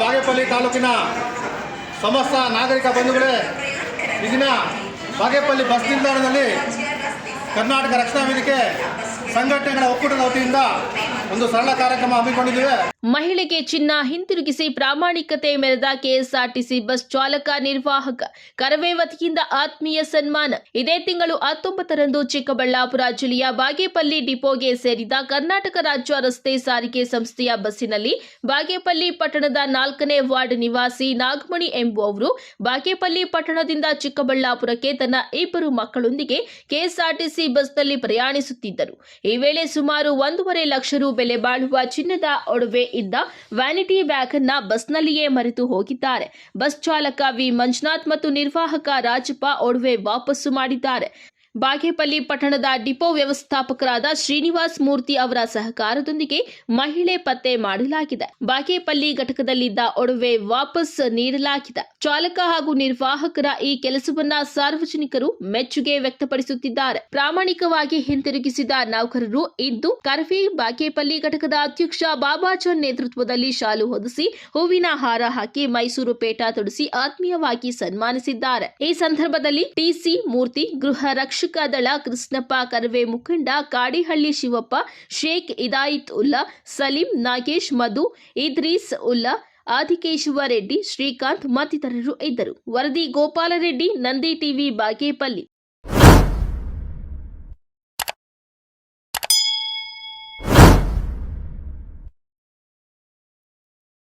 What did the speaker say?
ಬಾಗೇಪಲ್ಲಿ ತಾಲೂಕಿನ ಸಮಸ್ತ ನಾಗರಿಕ ಬಂಧುಗಳೇ ಈ ದಿನ ಬಾಗೇಪಲ್ಲಿ ಬಸ್ ನಿಲ್ದಾಣದಲ್ಲಿ ಕರ್ನಾಟಕ ರಕ್ಷಣಾ ವೇದಿಕೆ ಸಂಘಟನೆಗಳ ಒಕ್ಕೂಟದ ವತಿಯಿಂದ ಒಂದು ಸರಳ ಕಾರ್ಯಕ್ರಮ ಹಮ್ಮಿಕೊಂಡಿದ್ದೇವೆ. ಮಹಿಳೆಗೆ ಚಿನ್ನ ಹಿಂತಿರುಗಿಸಿ ಪ್ರಾಮಾಣಿಕತೆ ಮೆರೆದ ಕೆಎಸ್ಆರ್ಟಿಸಿ ಬಸ್ ಚಾಲಕ ನಿರ್ವಾಹಕ, ಕರವೇ ವತಿಯಿಂದ ಆತ್ಮೀಯ ಸನ್ಮಾನ. ಇದೇ ತಿಂಗಳು ಹತ್ತೊಂಬತ್ತರಂದು ಚಿಕ್ಕಬಳ್ಳಾಪುರ ಜಿಲ್ಲೆಯ ಬಾಗೇಪಲ್ಲಿ ಡಿಪೋಗೆ ಸೇರಿದ ಕರ್ನಾಟಕ ರಾಜ್ಯ ರಸ್ತೆ ಸಾರಿಗೆ ಸಂಸ್ಥೆಯ ಬಸ್ಸಿನಲ್ಲಿ ಬಾಗೇಪಲ್ಲಿ ಪಟ್ಟಣದ ನಾಲ್ಕನೇ ವಾರ್ಡ್ ನಿವಾಸಿ ನಾಗಮಣಿ ಎಂಬುವವರು ಬಾಗೇಪಲ್ಲಿ ಪಟ್ಟಣದಿಂದ ಚಿಕ್ಕಬಳ್ಳಾಪುರಕ್ಕೆ ತನ್ನ ಇಬ್ಬರು ಮಕ್ಕಳೊಂದಿಗೆ ಕೆಎಸ್ಆರ್ಟಿಸಿ ಬಸ್ನಲ್ಲಿ ಪ್ರಯಾಣಿಸುತ್ತಿದ್ದರು. ಈ ವೇಳೆ ಸುಮಾರು ಒಂದೂವರೆ ಲಕ್ಷ ರು ಬೆಲೆ ಬಾಳುವ ಚಿನ್ನದ ಒಡವೆ ಇದ್ದ ವ್ಯಾನಿಟಿ ಬ್ಯಾಗ್ ಅನ್ನ ಬಸ್ನಲ್ಲಿಯೇ ಮರೆತು ಹೋಗಿದ್ದಾರೆ. ಬಸ್ ಚಾಲಕ ವಿ. ಮಂಜುನಾಥ್ ಮತ್ತು ನಿರ್ವಾಹಕ ರಾಜಪ್ಪ ಒಡವೆ ವಾಪಸ್ಸು ಮಾಡಿದ್ದಾರೆ. ಬಾಗೇಪಲ್ಲಿ ಪಟ್ಟಣದ ಡಿಪೋ ವ್ಯವಸ್ಥಾಪಕರಾದ ಶ್ರೀನಿವಾಸ್ ಮೂರ್ತಿ ಅವರ ಸಹಕಾರದೊಂದಿಗೆ ಮಹಿಳೆ ಪತ್ತೆ ಮಾಡಲಾಗಿದೆ. ಬಾಗೇಪಲ್ಲಿ ಘಟಕದಲ್ಲಿದ್ದ ಒಡವೆ ವಾಪಸ್ ನೀಡಲಾಗಿದೆ. ಚಾಲಕ ಹಾಗೂ ನಿರ್ವಾಹಕರ ಈ ಕೆಲಸವನ್ನ ಸಾರ್ವಜನಿಕರು ಮೆಚ್ಚುಗೆ ವ್ಯಕ್ತಪಡಿಸುತ್ತಿದ್ದಾರೆ. ಪ್ರಾಮಾಣಿಕವಾಗಿ ಹಿಂತಿರುಗಿಸಿದ ನೌಕರರು ಇಂದು ಕರ್ಫಿ ಬಾಗೇಪಲ್ಲಿ ಘಟಕದ ಅಧ್ಯಕ್ಷ ಬಾಬಾಜನ್ ನೇತೃತ್ವದಲ್ಲಿ ಶಾಲು ಹೊದಿಸಿ ಹೂವಿನ ಹಾರ ಹಾಕಿ ಮೈಸೂರು ಪೇಟ ತೊಡಿಸಿ ಆತ್ಮೀಯವಾಗಿ ಸನ್ಮಾನಿಸಿದ್ದಾರೆ. ಈ ಸಂದರ್ಭದಲ್ಲಿ ಟಿಸಿ ಮೂರ್ತಿ ಗೃಹ ರಕ್ಷಕ ದಳ ಕೃಷ್ಣಪ್ಪ, ಕರವೆ ಮುಖಂಡ, ಕಾಡಿಹಳ್ಳಿ ಶಿವಪ್ಪ, ಶೇಖ್ ಇದಾಯಿತ್ ಉಲ್ಲಾ, ಸಲೀಂ ನಾಗೇಶ್, ಮಧು ಇದ್ರೀಸ್ ಉಲ್ಲಾ, ಆದಿಕೇಶವ ರೆಡ್ಡಿ, ಶ್ರೀಕಾಂತ್ ಮತ್ತಿತರರು ಇದ್ದರು. ವರದಿ ಗೋಪಾಲರೆಡ್ಡಿ, ನಂದಿ ಟಿವಿ, ಬಾಗೇಪಲ್ಲಿ.